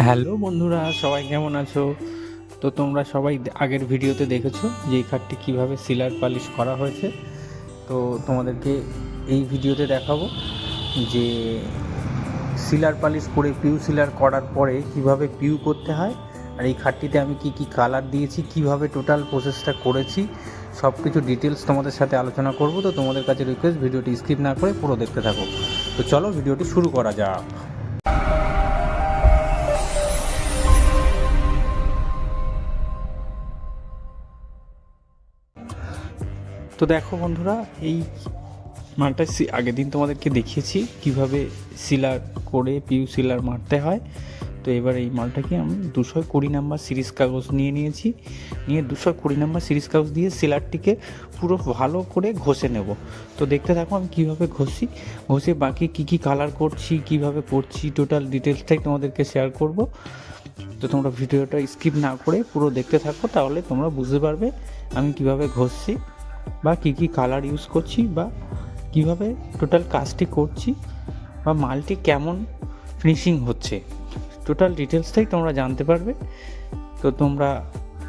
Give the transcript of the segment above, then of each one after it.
Hello বন্ধুরা, সবাই কেমন আছো? তো তোমরা সবাই আগের ভিডিওতে দেখেছ যে এই খাটটি কীভাবে সিলার পালিশ করা হয়েছে। তো তোমাদেরকে এই ভিডিওতে দেখাবো যে সিলার পালিশ করে পিউ সিলার করার পরে কীভাবে পিউ করতে হয়, আর এই খাটটিতে আমি কি কি কালার দিয়েছি, কীভাবে টোটাল প্রসেসটা করেছি সব কিছু ডিটেলস তোমাদের সাথে আলোচনা করব। তো তোমাদের কাছে রিকোয়েস্ট ভিডিওটি স্কিপ না করে পুরো দেখতে থাকো। তো চলো ভিডিওটি শুরু করা যাক। তো দেখো বন্ধুরা, এই মালটা সি- আগের দিন তোমাদেরকে দেখিয়েছি কীভাবে সিলার করে পিউ সিলার মারতে হয়। তো এবার এই মালটাকে আমি দুশো কুড়ি নাম্বার সিরিজ কাগজ নিয়ে নিয়েছি। নিয়ে দুশো কুড়ি নাম্বার সিরিজ কাগজ দিয়ে সিলারটিকে পুরো ভালো করে ঘষে নেব। তো দেখতে থাকো আমি কীভাবে ঘষি। ঘষে বাকি কী কী কালার করছি, কীভাবে করছি টোটাল ডিটেলসটাই তোমাদেরকে শেয়ার করব। তো তোমরা ভিডিওটা স্কিপ না করে পুরো দেখতে থাকো, তাহলে তোমরা বুঝতে পারবে আমি কীভাবে ঘষছি। বা কী কী কালার ইউজ করছি বা কীভাবে টোটাল কাজটি করছি বা মালটি কেমন ফিনিশিং হচ্ছে। টোটাল ডিটেলসটাই তোমরা জানতে পারবে। তো তোমরা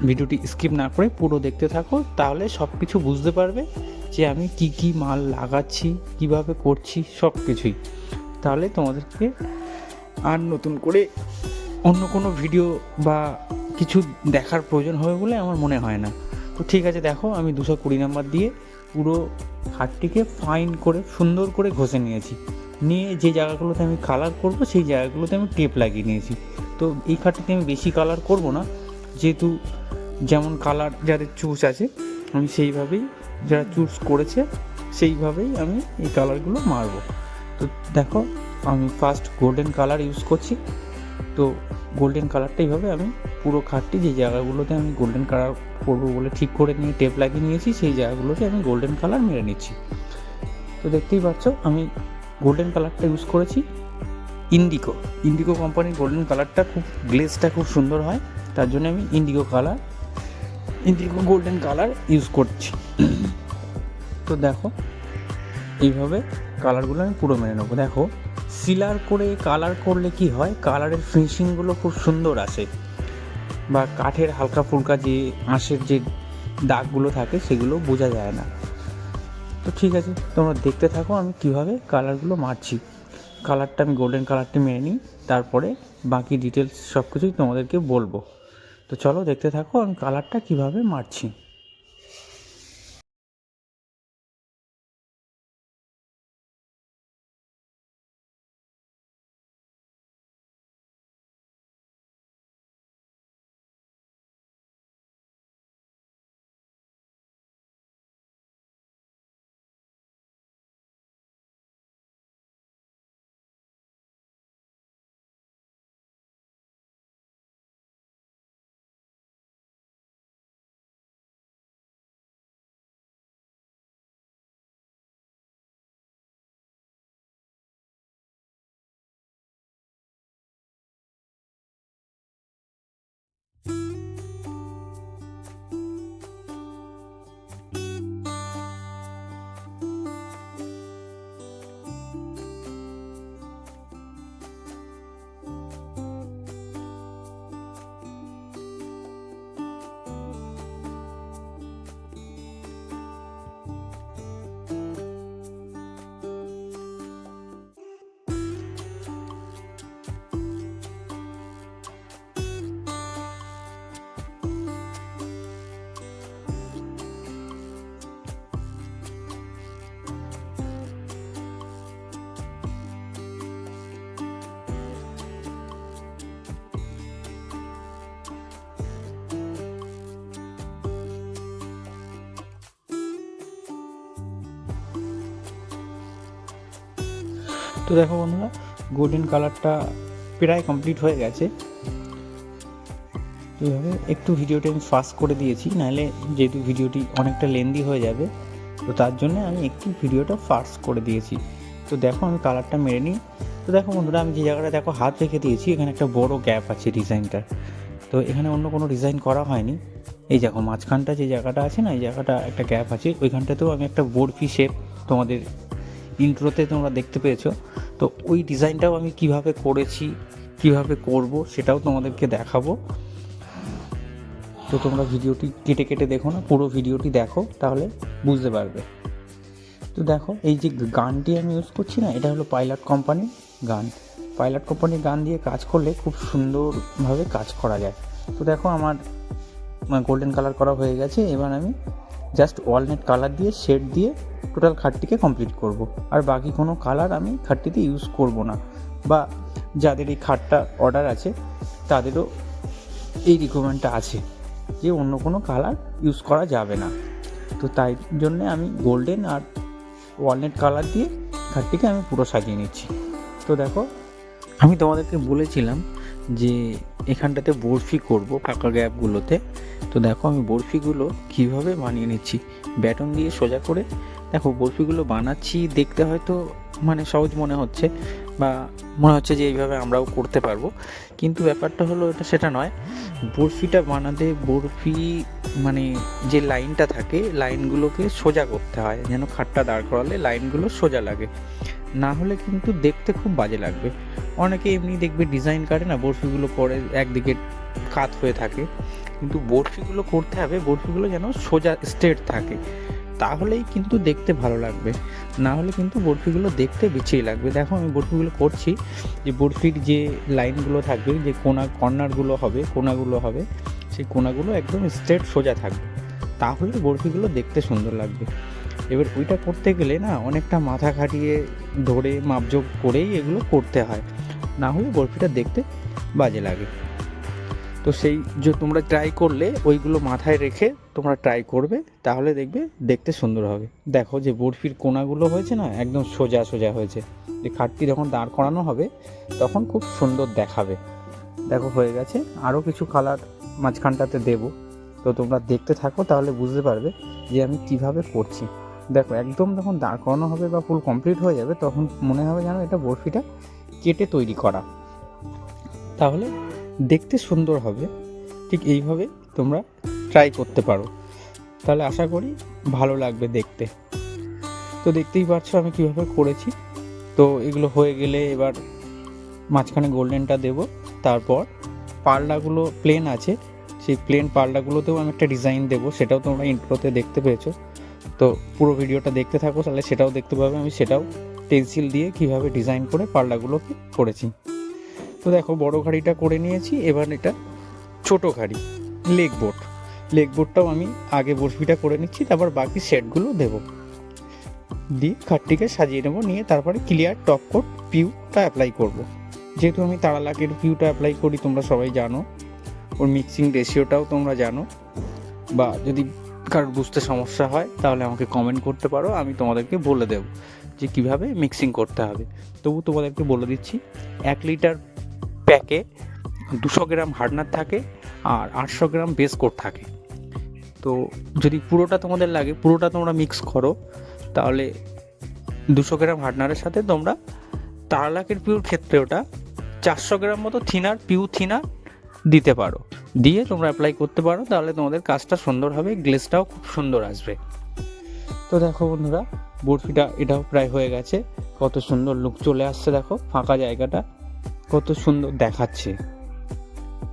ভিডিওটি স্কিপ না করে পুরো দেখতে থাকো, তাহলে সব কিছু বুঝতে পারবে যে আমি কি কি মাল লাগাচ্ছি, কীভাবে করছি সব কিছুই তাহলে তোমাদেরকে আর নতুন করে অন্য কোনো ভিডিও বা কিছু দেখার প্রয়োজন হবে বলে আমার মনে হয় না। তো ঠিক আছে, দেখো, আমি দুশো কুড়ি নাম্বার দিয়ে পুরো খাটটিকে ফাইন করে, সুন্দর করে ঘষে নিয়েছি। নিয়ে যে জায়গাগুলোতে আমি কালার করব, সেই জায়গাগুলোতে আমি টেপ লাগিয়ে নিয়েছি। তো এই খাটটিতে আমি বেশি কালার করব না, যেহেতু যেমন কালার যাদের চুজ আছে, আমি সেইভাবেই যারা চুজ করেছে, সেইভাবেই আমি এই কালারগুলো মারবো। তো দেখো, আমি ফার্স্ট গোল্ডেন কালার ইউজ করছি। তো গোল্ডেন কালারটা এইভাবে আমি পুরো খাটটি যে জায়গাগুলোতে আমি গোল্ডেন কালার করব বলে ঠিক করে নিয়ে টেপ লাগিয়ে নিয়েছি, সেই জায়গাগুলোতে আমি গোল্ডেন কালার মেরে নিচ্ছি। তো দেখতেই পাচ্ছ, আমি গোল্ডেন কালারটা ইউজ করেছি ইন্ডিকো ইন্ডিকো কোম্পানির গোল্ডেন কালারটা খুব গ্লেজটা খুব সুন্দর হয়, তার জন্য আমি indigo colour indigo golden colour use করছি। তো দেখো, এইভাবে কালারগুলো আমি পুরো মেনে নেব। দেখো সিলার করে কালার করলে কি হয়? কালারের ফিনিশিংগুলো খুব সুন্দর আসে। বা কাঠের হালকা ফুলকা যে আঁশের যে দাগগুলো থাকে, সেগুলো বোঝা যায় না। তো ঠিক আছে, তোমরা দেখতে থাকো আমি কীভাবে কালারগুলো মারছি। কালারটা আমি গোল্ডেন কালারটি মেরে নিই, তারপরে বাকি ডিটেলস সব কিছুই তোমাদেরকে বলব। তো চলো দেখতে থাকো আমি কালারটা কীভাবে মারছি। তো দেখো বন্ধুরা গোল্ডেন কালারটা প্রায় কমপ্লিট হয়ে গেছে। এইভাবে একটু ভিডিওটি আমি ফাস্ট করে দিয়েছি, নাহলে যেহেতু ভিডিওটি অনেকটা লেন্দি হয়ে যাবে, তো তার জন্য আমি একটু ভিডিওটা ফাস্ট করে দিয়েছি। তো দেখো আমি কালারটা মেরে নিই। তো দেখো বন্ধুরা, আমি যে জায়গাটা দেখো হাত রেখে দিয়েছি, এখানে একটা বড় গ্যাপ আছে ডিজাইনটার তো এখানে অন্য কোনো ডিজাইন করা হয়নি। এই দেখো মাঝখানটা যে জায়গাটা আছে না, এই জায়গাটা একটা গ্যাপ আছে। ওইখানটাতেও আমি একটা বরফি শেপ তোমাদের ইন্ট্রোতে তোমরা দেখতে পেয়েছ। তো ওই ডিজাইনটাও আমি কীভাবে করেছি, কীভাবে করব সেটাও তোমাদেরকে দেখাবো। তো তোমরা ভিডিওটি কেটে কেটে দেখো না, পুরো ভিডিওটি দেখো, তাহলে বুঝতে পারবে। তো দেখো, এই যে গানটি আমি ইউজ করছি না, এটা হলো পাইলট কোম্পানির গান। পাইলট কোম্পানির গান দিয়ে কাজ করলে খুব সুন্দরভাবে কাজ করা যায়। তো দেখো, আমার গোল্ডেন কালার করা হয়ে গেছে, এবার আমি জাস্ট ওয়ালনেট কালার দিয়ে শেড দিয়ে টোটাল খাটটিকে কমপ্লিট করব। আর বাকি কোনো কালার আমি খাটটিতে ইউজ করব না। বা যাদের এই খাটটা অর্ডার আছে, তাদেরও এই রিকোয়ারমেন্টটা আছে যে অন্য কোনো কালার ইউজ করা যাবে না। তো তাই জন্যে আমি গোল্ডেন আর ওয়ালনেট কালার দিয়ে খাটটিকে আমি পুরো সাজিয়ে নিচ্ছি। তো দেখো, আমি তোমাদেরকে বলেছিলাম যে এখানটাতে বরফি করব ফাঁকা গ্যাপগুলোতে। তো দেখো আমি বরফিগুলো কীভাবে বানিয়ে নিচ্ছি। ব্যাটন দিয়ে সোজা করে দেখো বরফিগুলো বানাচ্ছি দেখতে হয়তো মানে সহজ মনে হচ্ছে বা মনে হচ্ছে যে এইভাবে আমরাও করতে পারব। কিন্তু ব্যাপারটা হলো এটা সেটা নয়। বরফিটা বানাতে বরফি মানে যে লাইনটা থাকে, লাইনগুলোকে সোজা করতে হয়। যেন খাটটা দাঁড় করালে লাইনগুলো সোজা লাগে। না হলে কিন্তু দেখতে খুব বাজে লাগবে। অনেকে এমনি দেখবে ডিজাইন কাটে না, বরফিগুলো পরে একদিকে কাত হয়ে থাকে। কিন্তু বরফিগুলো করতে হবে, বরফিগুলো যেন সোজা স্ট্রেট থাকে। তাহলেই কিন্তু দেখতে ভালো লাগবে। না হলে কিন্তু বরফিগুলো দেখতে বিছিয়ে লাগবে। দেখো আমি বরফিগুলো করছি, যে বরফির যে লাইনগুলো থাকবে, যে কোনা কর্নারগুলো হবে, কোনাগুলো হবে, সেই কোনাগুলো একদম স্ট্রেট সোজা থাকবে। তাহলে বরফিগুলো দেখতে সুন্দর লাগবে। এবার ওইটা করতে গেলে না অনেকটা মাথা খাটিয়ে ধরে মাপজোক করেই এগুলো করতে হয়। না হলে বরফিটা দেখতে বাজে লাগে। তো সেই যে তোমরা ট্রাই করলে ওইগুলো মাথায় রেখে তোমরা ট্রাই করবে, তাহলে দেখবে দেখতে সুন্দর হবে। দেখো যে বরফির কোনাগুলো হয়েছে না একদম সোজা সোজা হয়েছে। যে খাটটি যখন দাঁড় করানো হবে, তখন খুব সুন্দর দেখাবে। দেখো হয়ে গেছে। আরও কিছু কালার মাঝখানটাতে দেবো। তো তোমরা দেখতে থাকো, তাহলে বুঝতে পারবে যে আমি কীভাবে করছি। দেখো, একদম যখন দাঁড় করানো হবে বা ফুল কমপ্লিট হয়ে যাবে, তখন মনে হবে যেন এটা বরফিটা কেটে তৈরি করা। তাহলে দেখতে সুন্দর হবে। ঠিক এইভাবে তোমরা ট্রাই করতে পারো। তাহলে আশা করি ভালো লাগবে দেখতে। তো দেখতেই পারছ আমি কীভাবে করেছি। তো এগুলো হয়ে গেলে এবার মাঝখানে গোল্ডেনটা দেব। তারপর পাল্লাগুলো প্লেন আছে। সেই প্লেন পাল্লাগুলোতেও আমি একটা ডিজাইন দেবো, সেটাও তোমরা ইন্ট্রোতে দেখতে পেয়েছ। তো পুরো ভিডিওটা দেখতে থাকো, তাহলে সেটাও দেখতে পাবে আমি, সেটাও পেন্সিল দিয়ে কীভাবে ডিজাইন করে পাল্লাগুলোকে করেছি। তো দেখো, বড় ঘাড়িটা করে নিয়েছি, এবার এটা ছোট ঘাড়ি লেগ বোর্ড লেগ বোর্ডটাও আমি আগে বরফিটা করে নিচ্ছি, তারপর বাকি সেটগুলো দেবো। দিয়ে খাটটিকে সাজিয়ে নেব, নিয়ে তারপরে ক্লিয়ার টপ কোট পিউটা অ্যাপ্লাই করব। যেহেতু আমি তারালাকের পিউটা অ্যাপ্লাই করি, তোমরা সবাই জানো। ওর মিক্সিং রেশিওটাও তোমরা জানো। বা যদি কারোর বুঝতে সমস্যা হয়, তাহলে আমাকে কমেন্ট করতে পারো, আমি তোমাদেরকে বলে দেবো যে কীভাবে মিক্সিং করতে হবে। তবু তোমাদেরকে বলে দিচ্ছি, এক লিটার প্যাকে দুশো গ্রাম হার্ডনার থাকে আর আটশো গ্রাম বেস কোট থাকে। তো যদি পুরোটা তোমাদের লাগে, পুরোটা তোমরা মিক্স করো, তাহলে দুশো গ্রাম হার্ডনারের সাথে তোমরা তারালাকের পিউর ক্ষেত্রে ওটা চারশো গ্রাম মতো থিনার পিউ থিনার দিতে পারো। দিয়ে তোমরা অ্যাপ্লাই করতে পারো, তাহলে তোমাদের কাজটা সুন্দর হবে গ্লেসটাও খুব সুন্দর আসবে। তো দেখো বন্ধুরা, বরফিটা এটাও প্রায় হয়ে গেছে। কত সুন্দর লুক চলে আসছে দেখো, ফাঁকা জায়গাটা। কত সুন্দর দেখাচ্ছে।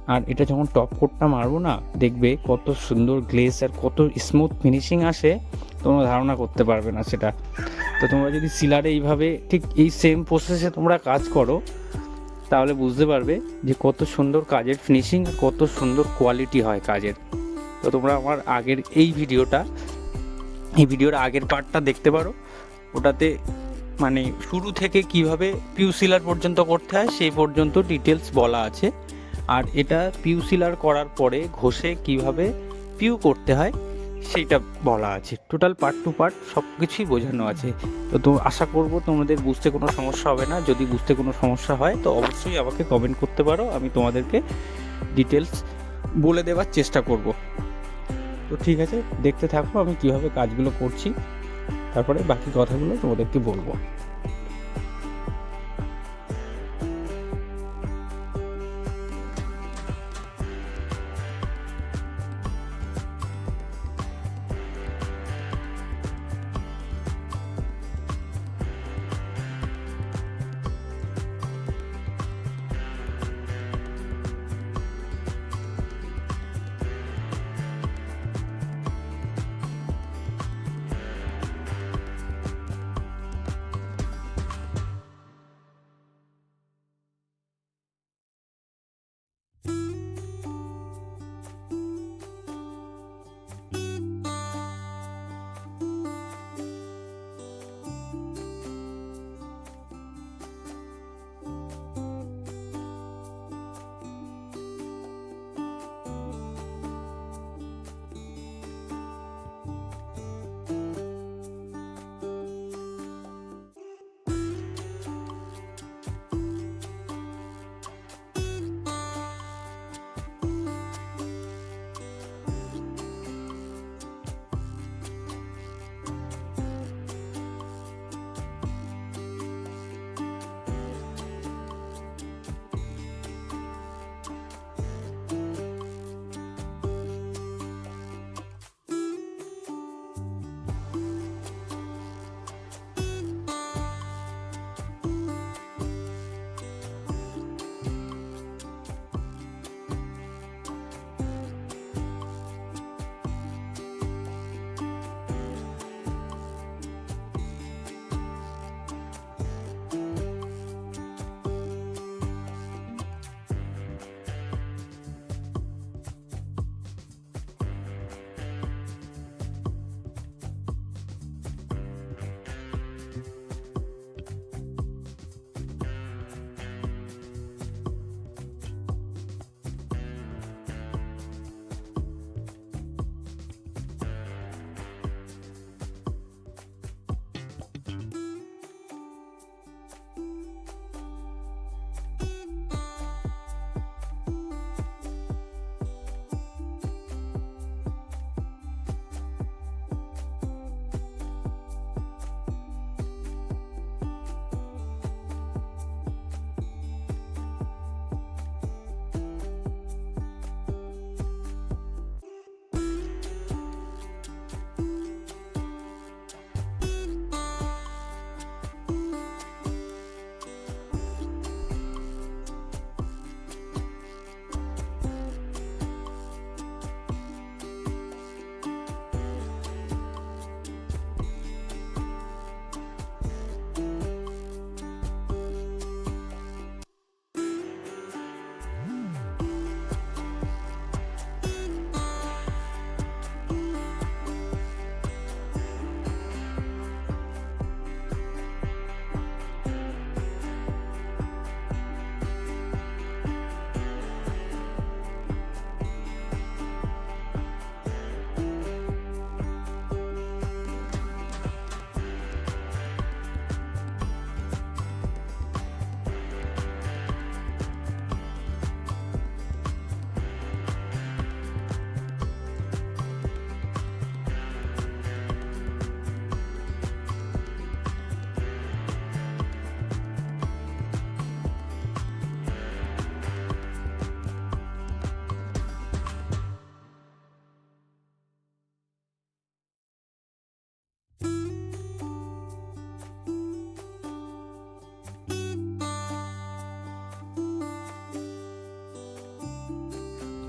আর এটা যখন টপ কোটটা মারবো না, দেখবে কত সুন্দর গ্লেস আর কত স্মুথ ফিনিশিং আসে, তোমরা ধারণা করতে পারবে না সেটা। তো তোমরা যদি সিলারে এইভাবে ঠিক এই সেম প্রসেসে তোমরা কাজ করো তাহলে বুঝতে পারবে যে কত সুন্দর কাজের ফিনিশিং কত সুন্দর কোয়ালিটি হয় কাজের। তো তোমরা আমার আগের এই ভিডিওটা, এই ভিডিওর আগের পার্টটা দেখতে পারো। ওটাতে মানে শুরু থেকে কীভাবে পিউ সিলার পর্যন্ত করতে হয় সেই পর্যন্ত ডিটেলস বলা আছে। আর এটা পিউ সিলার করার পরে ঘষে কীভাবে পিউ করতে হয় সেইটা বলা আছে। টোটাল পার্ট টু পার্ট সব কিছুই বোঝানো আছে। তো তো আশা করব তোমাদের বুঝতে কোনো সমস্যা হবে না। যদি বুঝতে কোনো সমস্যা হয়, তো অবশ্যই আমাকে কমেন্ট করতে পারো। আমি তোমাদেরকে ডিটেলস বলে দেওয়ার চেষ্টা করব। তো ঠিক আছে, দেখতে থাকো আমি কীভাবে কাজগুলো করছি। তারপরে বাকি কথাগুলো তোমাদেরকে বলব।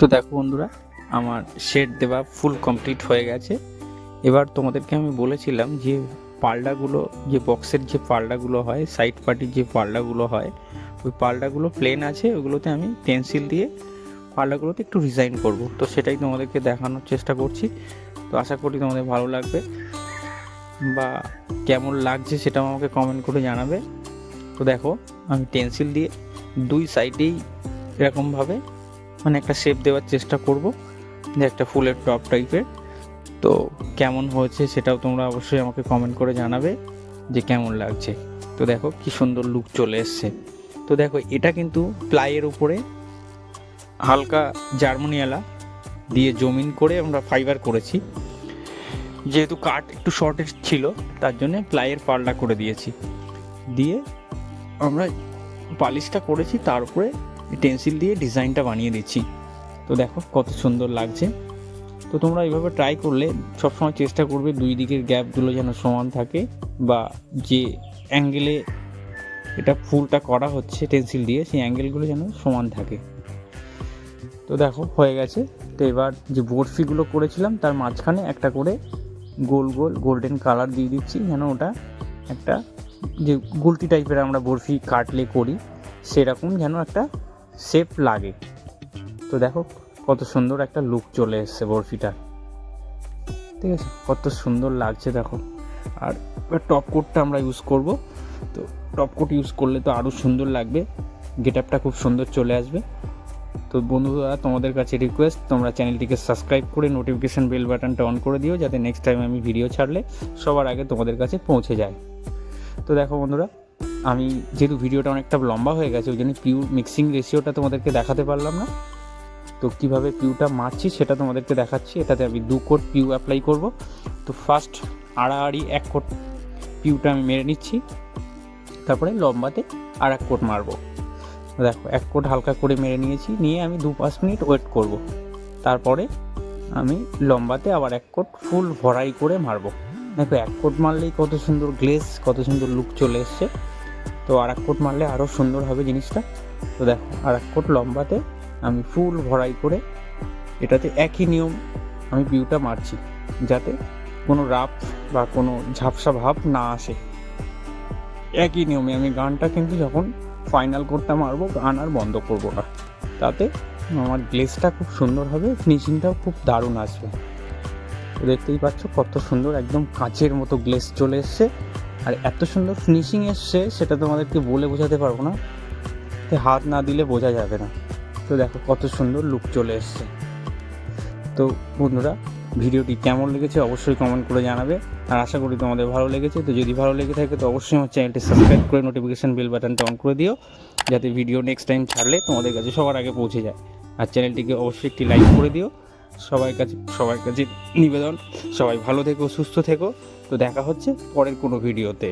তো দেখো বন্ধুরা, আমার শেড দেওয়া ফুল কমপ্লিট হয়ে গেছে। এবার তোমাদেরকে আমি বলেছিলাম যে পাল্ডাগুলো যে বক্সের যে পাল্ডাগুলো হয় সাইড পার্টির যে পাল্ডাগুলো হয়, ওই পাল্ডাগুলো প্লেন আছে, ওগুলোতে আমি পেন্সিল দিয়ে পাল্ডাগুলোতে একটু ডিজাইন করব। তো সেটাই তোমাদেরকে দেখানোর চেষ্টা করছি। তো আশা করি তোমাদের ভালো লাগবে বা কেমন লাগছে সেটাও আমাকে কমেন্ট করে জানাবে। তো দেখো, আমি পেন্সিল দিয়ে দুই সাইডেই এরকমভাবে মানে একটা শেপ দেওয়ার চেষ্টা করব, যে একটা ফুলের টপ টাইপের তো কেমন হয়েছে সেটাও তোমরা অবশ্যই আমাকে কমেন্ট করে জানাবে, যে কেমন লাগছে। তো দেখো কি সুন্দর লুক চলে এসছে। তো দেখো, এটা কিন্তু প্লাইয়ের উপরে হালকা জার্মানিয়ালা দিয়ে জমিন করে আমরা ফাইবার করেছি। যেহেতু কাঠ একটু শর্টেজ ছিল, তার জন্য প্লাইয়ের পাল্টা করে দিয়েছি। দিয়ে আমরা পালিশটা করেছি, তার উপরে টেন্সিল দিয়ে ডিজাইনটা বানিয়ে দিচ্ছি। তো দেখো কত সুন্দর লাগছে। তো তোমরা এইভাবে ট্রাই করলে সবসময় চেষ্টা করবে দুই দিকের গ্যাপগুলো যেন সমান থাকে বা যে অ্যাঙ্গেলে এটা ফুলটা করা হচ্ছে টেন্সিল দিয়ে, সেই অ্যাঙ্গেলগুলো যেন সমান থাকে। তো দেখো হয়ে গেছে। তো এবার যে বরফিগুলো করেছিলাম, তার মাঝখানে একটা করে গোল গোল গোল্ডেন কালার দিয়ে দিচ্ছি, যেন ওটা একটা যে গুলটি টাইপের আমরা বরফি কাটলে করি, সেরকম যেন একটা শেপ লাগে। তো দেখো, কত সুন্দর একটা লুক চলে এসছে বরফিটার ঠিক আছে, কত সুন্দর লাগছে দেখো। আর টপ কোটটা আমরা ইউজ করব। তো টপ কোট ইউজ করলে তো আরও সুন্দর লাগবে। গেট আপটা খুব সুন্দর চলে আসবে। তো বন্ধুরা, তোমাদের কাছে রিকোয়েস্ট তোমরা চ্যানেলটিকে সাবস্ক্রাইব করে নোটিফিকেশান বেল বাটনটা অন করে দিও, যাতে নেক্সট টাইম আমি ভিডিও ছাড়লে সবার আগে তোমাদের কাছে পৌঁছে যায়। তো দেখো বন্ধুরা আমি যেহেতু ভিডিওটা অনেকটা লম্বা হয়ে গেছে, ওই জন্য পিউ মিক্সিং রেশিওটা তোমাদেরকে দেখাতে পারলাম না। তো কীভাবে পিউটা মারছি সেটা তোমাদেরকে দেখাচ্ছি। এটাতে আমি দু কোট পিউ অ্যাপ্লাই করব। তো ফার্স্ট আড়াআড়ি এক কোট পিউটা আমি মেরে নিচ্ছি। তারপরে লম্বাতে আর এক কোট মারবো। দেখো, এক কোট হালকা করে মেরে নিয়েছি। নিয়ে আমি দু পাঁচ মিনিট ওয়েট করব। তারপরে আমি লম্বাতে আবার এক কোট ফুল ভরাই করে মারবো। দেখো, এক কোট মারলেই কত সুন্দর গ্লেস কত সুন্দর লুক চলে এসছে। তো আর এক কোট মারলে আরও সুন্দর হবে জিনিসটা। তো দেখো আর এক কোট লম্বাতে আমি ফুল ভরাই করে এটাতে একই নিয়ম আমি পিউটা মারছি, যাতে কোনো রাপ বা কোনো ঝাপসা ভাব না আসে। একই নিয়মে আমি গানটা কিন্তু যখন ফাইনাল করতে মারবো, গান আর বন্ধ করব না। তাতে আমার গ্লেসটা খুব সুন্দর হবে ফিনিশিংটাও খুব দারুণ আসবে। দেখতেই পাচ্ছ কত সুন্দর একদম কাঁচের মতো গ্লেস চলে এসছে। আর এত সুন্দর ফিনিশিং এসছে, সেটা তোমাদেরকে বলে বোঝাতে পারব না। তো হাত না দিলে বোঝা যাবে না। তো দেখো কত সুন্দর লুক চলে এসছে। তো বন্ধুরা, ভিডিওটি কেমন লেগেছে অবশ্যই কমেন্ট করে জানাবে। আর আশা করি তোমাদের ভালো লেগেছে। তো যদি ভালো লেগে থাকে, তো অবশ্যই আমার চ্যানেলটি সাবস্ক্রাইব করে নোটিফিকেশান বেল বাটনটা অন করে দিও। যাতে ভিডিও নেক্সট টাইম ছাড়লে তোমাদের কাছে সবার আগে পৌঁছে যায়। আর চ্যানেলটিকে অবশ্যই একটি লাইক করে দিও। সবার কাছে সবার কাছে নিবেদন। সবাই ভালো থেকো, সুস্থ থেকো। তো দেখা হচ্ছে পরের কোনো ভিডিওতে।